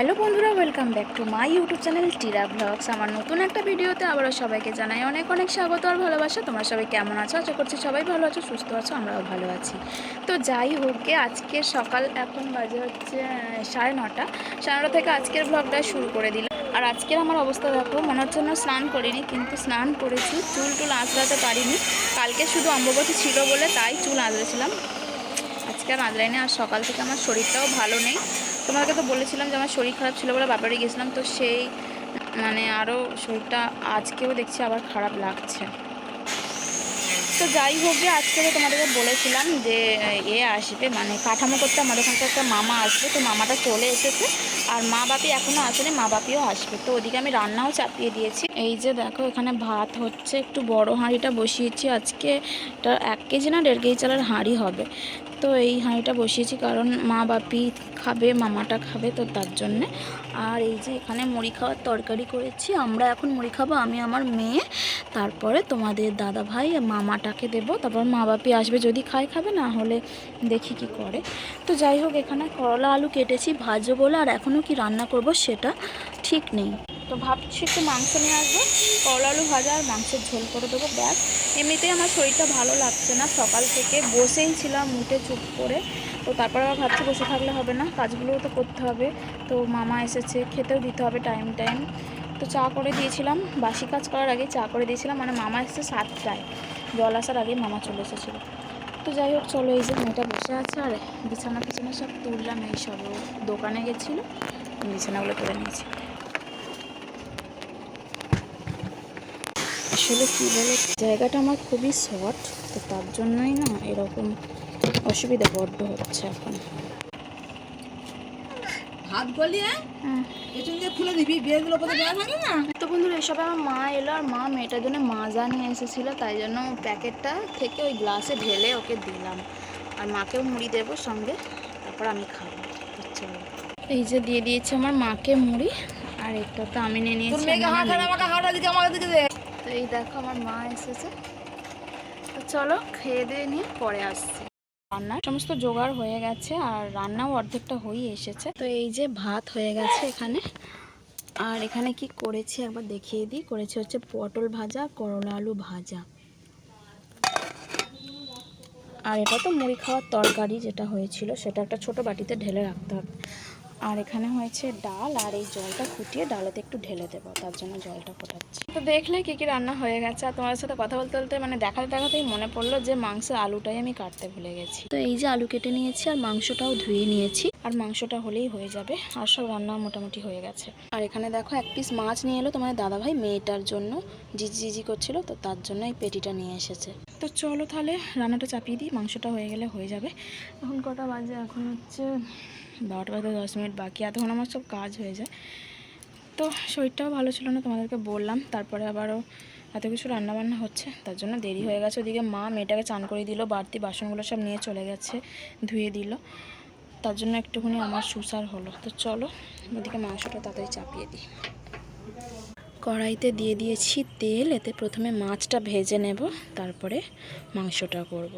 Hello বন্ধুরা welcome back to my YouTube channel Tira vlogs আমার নতুন একটা ভিডিওতে আবারও সবাইকে জানাই অনেক অনেক স্বাগত আর ভালোবাসা। তোমরা সবাই কেমন আছো? আশা করছি সবাই ভালো আছো, সুস্থ আছো, আমরাও ভালো আছি। তো যাই হোক আজকে সকাল এখন বাজে হচ্ছে সাড়ে নটা। সাড়ে নটা থেকে আজকের ব্লগটা শুরু করে দিলাম। আর আজকের আমার অবস্থা দেখো, মনে হচ্ছে না স্নান করিনি, কিন্তু স্নান করেছি। চুল টুল আঁচড়াতে পারিনি। কালকে শুধু অম্ববতী ছিল বলে তাই চুল আঁচড়েছিলাম। আজকে আর আঁচড়াইনি, আর সকাল থেকে আমার শরীরটাও ভালো নেই। তোমাকে তো বলেছিলাম যে আমার শরীর খারাপ ছিল বলে বাবারে গেছিলাম, তো সেই মানে আরও শরীরটা আজকেও দেখছি আবার খারাপ লাগছে। তো যাই হোক যে আজকে তো তোমাদেরকে বলেছিলাম যে, এ আসবে মানে কাঠামো করতে আমাদের ওখানকার একটা মামা আসবে, তো মামাটা চলে এসেছে, আর মা বাপি এখনও আসেনি, মা বাপিও আসবে। তো ওদিকে আমি রান্নাও চাপিয়ে দিয়েছি। এই যে দেখো, এখানে ভাত হচ্ছে, একটু বড় হাঁড়িটা বসিয়েছি, আজকে এটা এক কেজি না, দেড় কেজি চালের হাঁড়ি হবে। তো এই হাঁড়িটা বসিয়েছি কারণ মা বাপি খাবে, মামাটা খাবে তো তার জন্যে। আর এই যে এখানে মুড়ি খাওয়ার তরকারি করেছি, আমরা এখন মুড়ি খাব, আমি আমার মেয়ে, তারপরে তোমাদের দাদা ভাই মামাটাকে দেবো, তারপর মা বাপি আসবে যদি খায় খাবে, না হলে দেখি কি করে। তো যাই হোক, এখানে করলা আলু কেটেছি, ভাজবো বলে, আর এখনও কি রান্না করব সেটা ঠিক নেই। তো ভাবছি একটু মাংস নিয়ে আসব। করলা আলু ভাজা আর মাংসের ঝোল করে দেবো, ব্যাস। এমনিতেই আমার শরীরটা ভালো লাগছে না, সকাল থেকে বসেই ছিলাম মুটে চুপ করে। তো তারপর আবার ভাবছি বসে থাকলে হবে না, কাজগুলোও তো করতে হবে। তো মামা এসেছে, খেতেও দিতে হবে টাইম টাইম তো চা করে দিয়েছিলাম, বাসি কাজ করার আগে চা করে দিয়েছিলাম মানে মামা এসেছে সাতটায়। জল আসার আগে মামা চলে এসেছিল। তো যাই হোক, চলো এই যে মেয়েটা বসে আছে, আর বিছানা পিছনে সব তুললাম, এই সব দোকানে গেছিল, বিছানাগুলো তুলে নিয়েছি। আসলে কী বলে? জায়গাটা আমার খুবই শর্ট তো তার জন্যই না এরকম অসুবিধা বড্ড হচ্ছে এখন। হাত গলিয়ে পেছন দিয়ে খুলে দিবি বিয়েগুলো পথে দেওয়া থাকে না? তো বন্ধুরা এসবে আমার মা এলো আর মা মেয়েটার জন্য মাজা নিয়ে এসেছিল তাই জন্য প্যাকেটটা থেকে ওই গ্লাসে ঢেলে ওকে দিলাম। আর মাকেও মুড়ি দেবো সঙ্গে তারপর আমি খাব চলো। এই যে দিয়ে দিয়েছে আমার মাকে মুড়ি আর এটা তো আমি নিয়ে নিয়েছি তো এই দেখো আমার মা এসেছে। তো চলো খেয়ে দিয়ে নিয়ে পরে আসছি। রান্নার সমস্ত জোগাড় হয়ে গেছে আর রান্নাও অর্ধেকটা হয়ে এসেছে। তো এই যে ভাত হয়ে গেছে এখানে। আর এখানে কি করেছি একবার দেখিয়ে দিই। করেছি হচ্ছে পটল ভাজা, করলা আলু ভাজা। আর এটা তো মুড়ি খাওয়ার তরকারি যেটা হয়েছিল, সেটা একটা ছোট বাটিতে ঢেলে রাখতে হবে। আর এখানে হয়েছে ডাল আর এই জলটা ফুটিয়ে ডালেতে একটু ঢেলে দেবো তার জন্য জলটা ফোটাচ্ছি। তো দেখলে কী কী রান্না হয়ে গেছে আর তোমার সাথে কথা বলতে বলতে মানে দেখাতে দেখাতেই মনে পড়ল যে মাংসের আলুটাই আমি কাটতে ভুলে গেছি। তো এই যে আলু কেটে নিয়েছি আর মাংসটাও ধুয়ে নিয়েছি। আর মাংসটা হলেই হয়ে যাবে আর সব রান্না মোটামুটি হয়ে গেছে। আর এখানে দেখো এক পিস মাছ নিয়ে এলো তোমার দাদাভাই মেয়েটার জন্য। জিজি জিজি করছিল তো তার জন্য এই পেটিটা নিয়ে এসেছে। তো চলো তাহলে রান্নাটা চাপিয়ে দিই মাংসটা হয়ে গেলে হয়ে যাবে। এখন কটা বাজে এখন হচ্ছে বারোটা বাজে, দশ মিনিট বাকি, এতক্ষণ আমার সব কাজ হয়ে যায়। তো শরীরটাও ভালো ছিল না, তোমাদেরকে বললাম। তারপরে আবারও এত কিছু রান্নাবান্না হচ্ছে, তার জন্য দেরি হয়ে গেছে। ওদিকে মা মেয়েটাকে চান করে দিল, বাড়তি বাসনগুলো সব নিয়ে চলে গেছে, ধুয়ে দিল। তার জন্য একটুখানি আমার সুসার হলো। তো চলো, ওদিকে মাংসটা তাড়াতাড়ি চাপিয়ে দিই। কড়াইতে দিয়ে দিয়েছি তেল, এতে প্রথমে মাছটা ভেজে নেব, তারপরে মাংসটা করব।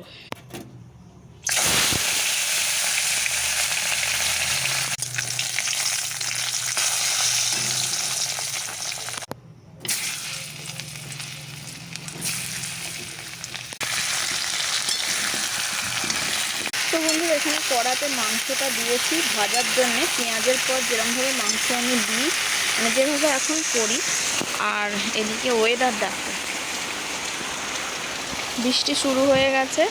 তো বন্ধু এখানে কড়াতে মাংসটা দিয়েছি ভাজার জন্য। পেঁয়াজের পর যেরকমভাবে মাংস আমি দিই মানে যেভাবে এখন করি। আর এদিকে ওয়েদার দেখো। বৃষ্টি শুরু হয়ে গেছে।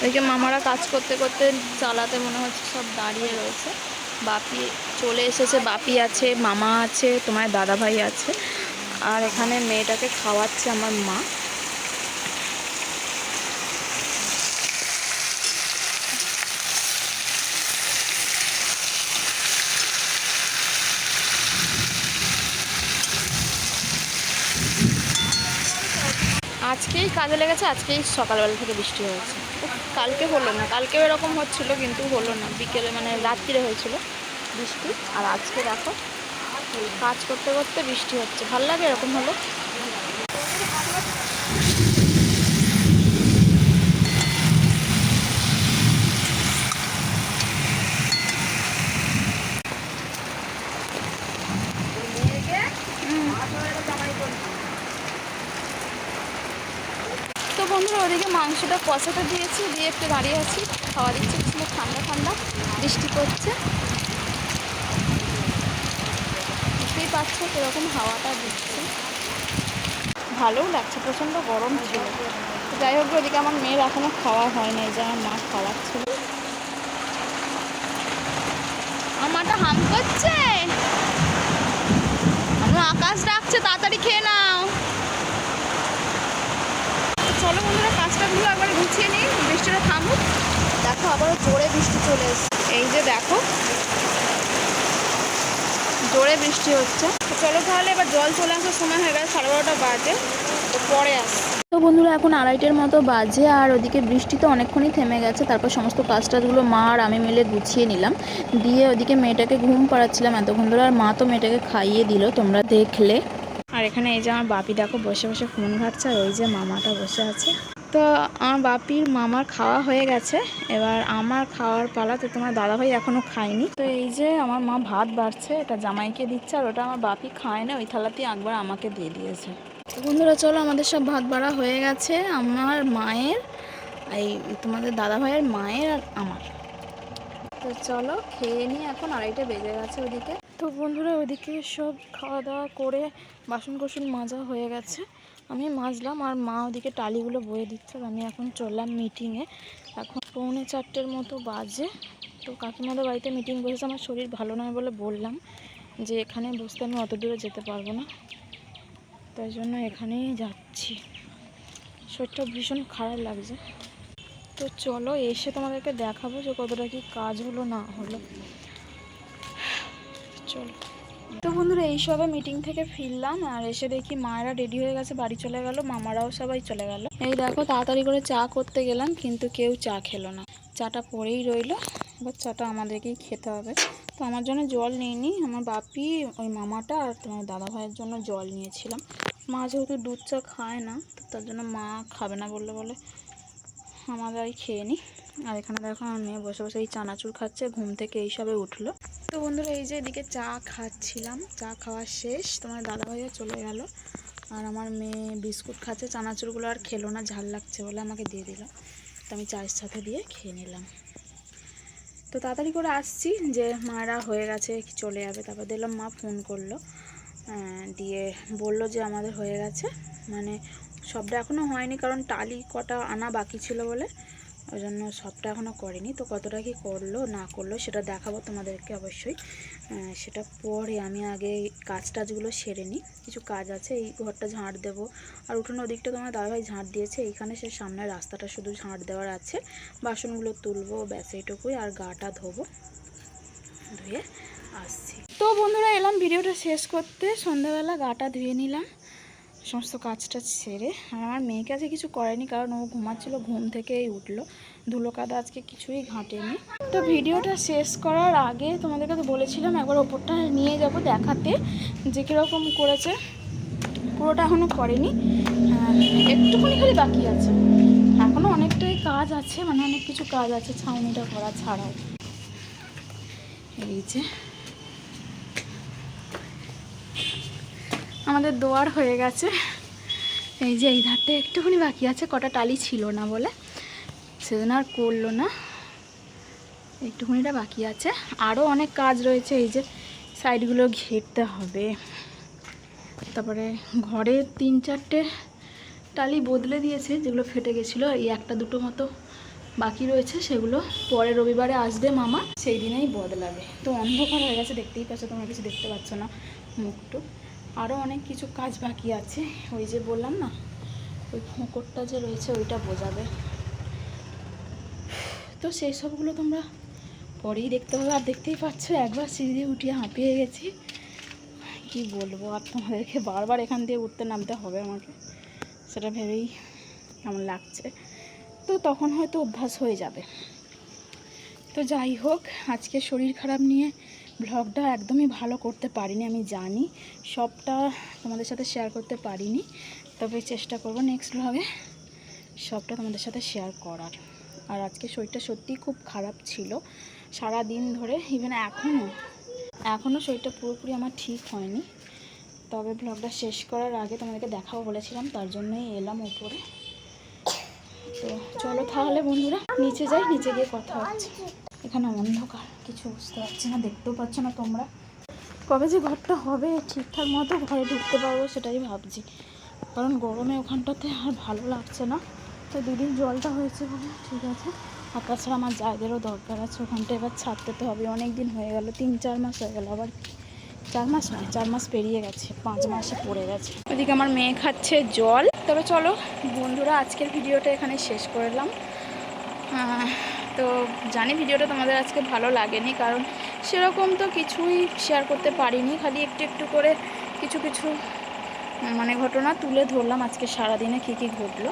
এদিকে মামারা কাজ করতে করতে চালাতে মনে হচ্ছে সব দাঁড়িয়ে রয়েছে। বাপি চলে এসেছে, বাপি আছে, মামা আছে, তোমার দাদা ভাই আছে। আর এখানে মেয়েটাকে খাওয়াচ্ছে আমার মা। আজকেই কাজে লেগেছে, আজকেই সকালবেলা থেকে বৃষ্টি হয়েছে। কালকে হলো না, কালকেও এরকম হচ্ছিল, কিন্তু হলো না। বিকেলে মানে রাত্রিরে হয়েছিল বৃষ্টি, আর আজকে দেখো, কাজ করতে করতে বৃষ্টি হচ্ছে। ভালো লাগে এরকম হলো? বন্ধুরা ওদিকে মাংসটা কষাটা দিয়েছি, দিয়ে একটু দাঁড়িয়ে আছি। খাওয়া দিচ্ছে ছিল ঠান্ডা ঠান্ডা বৃষ্টি পড়ছে। বুঝতেই পারছ কীরকম হাওয়াটা দিচ্ছে। ভালোও লাগছে, প্রচণ্ড গরম ছিল। যাই হোক ওদিকে আমার মেয়ের এখনও খাওয়া হয়নি, এই যে আমার মা খাওয়াচ্ছিল আমারটা হাম করছে। আমার আকাশ ডাকছে, তাড়াতাড়ি খেয়ে নাও। চলো বন্ধুরা কাজটাগুলো একবার গুছিয়ে নিই, বৃষ্টিটা থামুক। দেখো, আবারও জোরে বৃষ্টি চলে এই যে দেখো, জোরে বৃষ্টি হচ্ছে। চলো তাহলে এবার জল চলে আসার সময় হয়ে গেছে সাড়ে বারোটা বাজে। তো পরে আস তো বন্ধুরা, এখন আড়াইটের মতো বাজে, আর ওদিকে বৃষ্টি তো অনেকক্ষণই থেমে গেছে। তারপর সমস্ত কাজ টাজগুলো মা আর আমি মিলে গুছিয়ে নিলাম। দিয়ে ওদিকে মেয়েটাকে ঘুম পাড়াচ্ছিলাম এতক্ষণ ধরে, আর মা তো মেয়েটাকে খাইয়ে দিল, তোমরা দেখলে। আর এখানে এই যে আমার বাপি দেখো বসে বসে ফোন ঘাটছে আর ওই যে মামাটা বসে আছে। তো আমার বাপির মামার খাওয়া হয়ে গেছে। এবার আমার খাওয়ার পালা তো তোমার দাদাভাই এখনও খায়নি। তো এই যে আমার মা ভাত বাড়ছে, এটা জামাইকে দিচ্ছে আর ওটা আমার বাপি খায় না, ওই থালাতেই একবার আমাকে দিয়ে দিয়েছে। বন্ধুরা, চলো আমাদের সব ভাত বাড়া হয়ে গেছে, আমার মায়ের, এই তোমাদের দাদাভাইয়ের মায়ের আর আমার। তো চলো খেয়ে নিই, এখন আড়াইটে বেজে গেছে ওদিকে। তো বন্ধুরা ওদিকে সব খাওয়া দাওয়া করে বাসন কোসন মাজা হয়ে গেছে। আমি মাজলাম আর মা ওদিকে টালিগুলো বয়ে দিচ্ছে আমি এখন চললাম মিটিংয়ে এখন পৌনে চারটের মতো বাজে। তো কাকিমাদের বাড়িতে মিটিং বসেছে। আমার শরীর ভালো নয় বলে বললাম যে এখানে বসতে আমি অত দূরে যেতে পারব না। তাই জন্য এখানেই যাচ্ছি। শরীরটা ভীষণ খারাপ লাগছে। তো চলো এসে তোমাদেরকে দেখাবো যে কতটা কি কাজ হলো না হলো। চলো। তো বন্ধুরা, এই সবে মিটিং থেকে ফিরলাম আর এসে দেখি মায়েরা রেডি হয়ে গেছে, বাড়ি চলে গেল, মামারাও সবাই চলে গেল। এই দেখো, তাড়াতাড়ি করে চা করতে গেলাম, কিন্তু কেউ চা খেলো না। চাটা পড়েই রইল, এবার চাটা আমাদেরকেই খেতে হবে। তো আমার জন্য জল নিইনি, আমার বাপি, ওই মামাটা আর তোমার দাদা ভাইয়ের জন্য জল নিয়েছিলাম। মা যেহেতু দুধ চা খায় না, তো তার জন্য মা খাবে না বললে বলে আমাদেরই খেয়ে নিই আর এখানে দেখো আমার মেয়ে বসে বসে এই চানাচুর খাচ্ছে, ঘুম থেকে এইসবে উঠল। তো বন্ধুরা, এই যে এদিকে চা খাচ্ছিলাম। চা খাওয়া শেষ। তোমার দাদা ভাইয়া চলে গেল। আর আমার মেয়ে বিস্কুট খাচ্ছে। চানাচুরগুলো আর খেলো না, ঝাল লাগছে বলে আমাকে দিয়ে দিল। তো আমি চায়ের সাথে দিয়ে খেয়ে নিলাম। তো তাড়াতাড়ি করে আসছি যে মারা হয়ে গেছে চলে যাবে। তারপর দেখলাম মা ফোন করল। দিয়ে বলল যে আমাদের হয়ে গেছে। মানে সবটা এখনও হয়নি, কারণ টালি কটা আনা বাকি ছিল বলে। ওই জন্য সবটা এখনও করেনি। তো কতটা কি করল, না করল, সেটা দেখাবো তোমাদেরকে অবশ্যই। সেটা পরে আমি আগে কাজ টাজগুলো সেরে নিই। কিছু কাজ আছে, এই ঘরটা ঝাঁট দেবো। আর উঠোন ওদিকটা তোমার দাদাভাই ঝাঁট দিয়েছে, এইখানে সে সামনের রাস্তাটা শুধু ঝাঁট দেওয়ার আছে। বাসনগুলো তুলবো, ব্যাস এইটুকুই, আর গাটা ধোবো, ধুয়ে আসছি। তো বন্ধুরা, এলাম ভিডিওটা শেষ করতে। সন্ধ্যাবেলা গাটা ধুয়ে নিলাম। সমস্ত কাজটা সেরে আর আমার মেয়েকে আজকে কিছু করেনি কারণ ও ঘুমাচ্ছিল ঘুম থেকেই উঠল। ধুলো কাদা আজকে কিছুই ঘাঁটেনি। তো ভিডিওটা শেষ করার আগে তোমাদেরকে তো বলেছিলাম একবার ওপরটা নিয়ে যাব দেখাতে যে কীরকম করেছে। পুরোটা এখনও করেনি। আহ, একটুখানি খালি বাকি আছে। এখনও অনেকটাই কাজ আছে মানে অনেক কিছু কাজ আছে ছাউনিটা করা ছাড়াও। এই যে আমাদের দোয়ার হয়ে গেছে। এই যে এই ধারটা একটুখানি বাকি আছে, কটা টালি ছিল না বলে। সেদিন আর করল না। একটুখানিটা বাকি আছে। আরও অনেক কাজ রয়েছে, এই যে সাইডগুলো ঘেরতে হবে। তারপরে ঘরে তিন চারটে টালি বদলে দিয়েছে, যেগুলো ফেটে গেছিল। এই একটা দুটো মতো বাকি রয়েছে, সেগুলো পরে রবিবারে আসবে মামা। সেই দিনেই বদলাবে। তো অন্ধকার হয়ে গেছে, দেখতেই পাচ্ছ, তোমরা কিছু দেখতে পাচ্ছ না মুখটু আরও অনেক কিছু কাজ বাকি আছে। ওই যে বললাম না, ওই ফোঁকরটা যে রয়েছে ওইটা বোঝাবে। তো সেই সবগুলো তোমরা পরেই দেখতে হবে আর দেখতেই পাচ্ছ, একবার সিঁড়ি দিয়ে উঠিয়ে হাঁপিয়ে গেছি। কি বলব, আর তোমাদেরকে বারবার এখান দিয়ে উঠতে নামতে হবে আমাকে। সেটা ভেবেই কেমন লাগছে। তো তখন হয়তো অভ্যাস হয়ে যাবে। তো যাই হোক, আজকে শরীর খারাপ নিয়ে ব্লগটা একদমই ভালো করতে পারিনি, আমি জানি। সবটা তোমাদের সাথে শেয়ার করতে পারিনি। তবে চেষ্টা করব নেক্সট ব্লগে সবটা তোমাদের সাথে শেয়ার করার। আর আজকে শরীরটা সত্যিই খুব খারাপ ছিল। সারা দিন ধরে ইভেন এখনও এখনও শরীরটা পুরোপুরি আমার ঠিক হয়নি। তবে ব্লগটা শেষ করার আগে তোমাদেরকে দেখাবো বলেছিলাম, তার জন্যই এলাম উপরে। তো চলো তাহলে বন্ধুরা, নিচে যাই, নিচে গিয়ে কথা হচ্ছে। এখানে অন্ধকার, কিছু বুঝতে পারছি না, দেখতেও পাচ্ছ না তোমরা। কবে যে ঘরটা হবে, ঠিকঠাক মতো ঘরে ঢুকতে পারব সেটাই ভাবছি। কারণ গরমে ওখানটাতে আর ভালো লাগছে না। তো দুদিন জলটা হয়েছে বলে, ঠিক আছে। আর তাছাড়া আমার জায়গারও দরকার আছে, ওখানটা এবার ছাড়তে হবে। অনেক দিন হয়ে গেল, তিন চার মাস হয়ে গেল, আবার? চার মাস নয়, চার মাস পেরিয়ে গেছে, পাঁচ মাসে পড়ে গেছে। ওদিকে আমার মেয়ে খাচ্ছে জল। তবে চলো, বন্ধুরা, আজকের ভিডিওটা এখানে শেষ করলাম তো জানি ভিডিওটা তোমাদের আজকে ভালো লাগেনি, কারণ সেরকম তো কিছুই শেয়ার করতে পারিনি। খালি একটু একটু করে কিছু কিছু মানে ঘটনা তুলে ধরলাম আজকে সারাদিনে কী কী ঘটলো।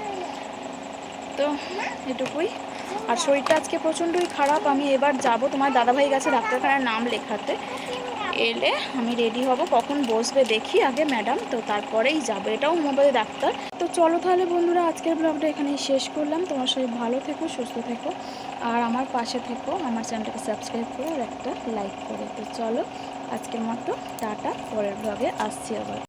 তো এটুকুই। আর শরীরটা আজকে প্রচণ্ডই খারাপ, আমি এবার যাব তোমার দাদাভাই গেছে ডাক্তারখানার নাম লেখাতে। এলে আমি রেডি হব, কখন বসবে দেখি আগে ম্যাডাম তো তারপরেই যাবে। এটাও মোবাইল ডাক্তার। তো চলো তাহলে বন্ধুরা, আজকের ব্লগটা এখানেই শেষ করলাম। তোমার সবাই ভালো থেকো, সুস্থ থেকো, আর আমার পাশে থেকো, আমার চ্যানেলটাকে সাবস্ক্রাইব করো আর একটা লাইক করে তো চলো আজকের মতো, টাটা, পরের ব্লগে আসছি আবার।